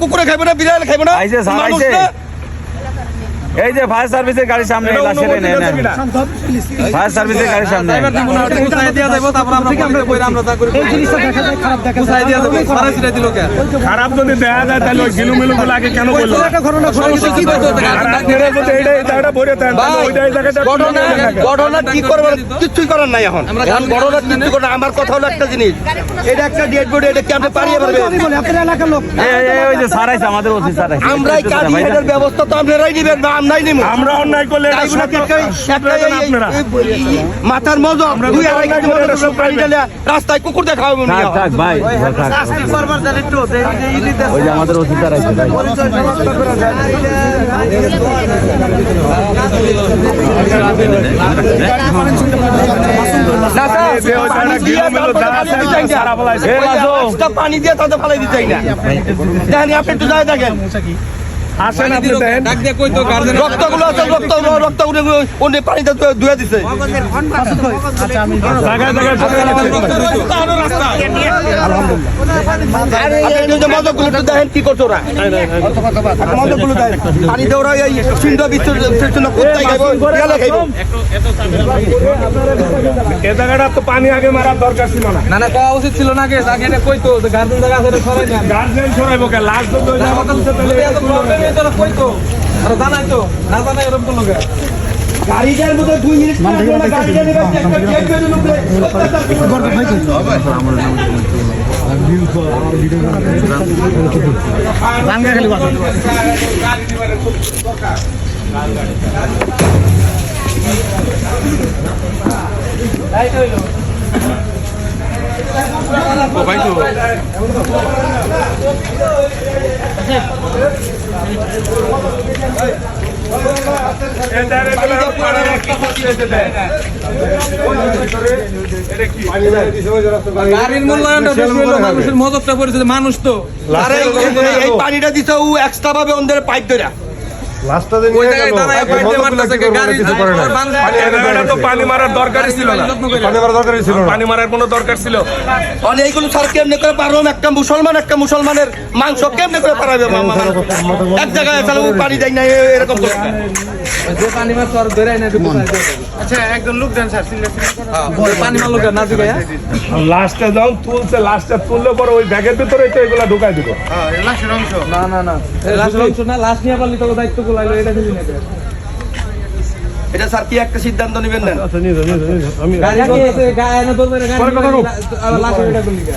কুকুরে খাইবে না বিড়াল খাইবে না আইছে, স্যার, মানুষ আইছে। না। এই যে ফায়ার সার্ভিসের গাড়ির সামনে নেন। ফায়ার সার্ভিসের গাড়ির সামনে। খারাপ যদি দেখা যায় তাহলে ওই গিলু মিলু গুলো আগে কেন বলল? ঘটনা কি করার নাই এখন। এখন ঘটনা কিছু করার আমার কথা হলো একটা জিনিস। এটা একটা ডেড বডি এটা কি আপনি পারিয়ে পারবেন? আইছে আমাদের ব্যবস্থা তো আপনারাই নিবেন না আমরাই নিব আমরা অন্যায় করলে আপনারা মাথার মজা। দুই আড়াই ঢেলে রাস্তায় কুকুর দেখাবো ভাই ওই যে আমাদের ভাই। যা আছে। রাস্তা পানি দিয়ে তাদের ফালাই দিতে না। দেখেন আপনি একটু দেখেন। আসেন আপনি দেন। রক্তগুলো আছে রক্ত রক্তগুলো অন্য পানিতে ধু- ধুয়ে দিছে। দেখেন কি করছ ওরা। মদকগুলো দেখেন। পানি ওরা এই সিন্ধ বিচ্ছিন্ন কোথায় খাইবো? গেলে খাইবো? এ জায়গাটা তো পানি আগে মারার দরকার ছিল না। না না কওয়া উচিত ছিল না কইতো গার্জেন জায়গা আছে এটা সরাই না গার্জেন কে তো এই তোরা কইতো আর জানাই না জানাই এরকম গাড়িটার মধ্যে দুই মিনিট গাড়িটা একটা বসিয়েছে মানুষের মদতটা পড়েছে মানুষ তো। এই- পানিটা দিতে ও এক্সট্রা ভাবে ওদের পাইপ ধরে ওই জায়গায় দাঁড়ায় পাইপ দিয়ে মারতেছে কে গাড়ি ওর বান্ধব এই জায়গাটা তো পানি মারার দরকারই ছিল না। পানি মারার কোনো দরকার ছিল? মানে এইগুলো স্যার কেমনে করে পারলাম একটা মুসলমান একটা মুসলমানের মাংস কেমনে করে পারাবে এক জায়গায় তাহলে পানি দেয় না এরকম পানি ধরে না আচ্ছা একজন লোক দেন স্যার পানি না লাস্টে যখন তুলছে লাস্টে তুললে পরে ওই ব্যাগের ভিতরে তো এগুলা ঢুকাই দিব। না না না। অংশ না লাস্ট নিয়ে পারলি দায়িত্ব গুলাইলো এটা দিলি না এটা স্যার কি একটা সিদ্ধান্ত নেবেন না গাড়ি আছে গায়ে না তোর গাড়ি। আবার লাস্ট এটা করলি কে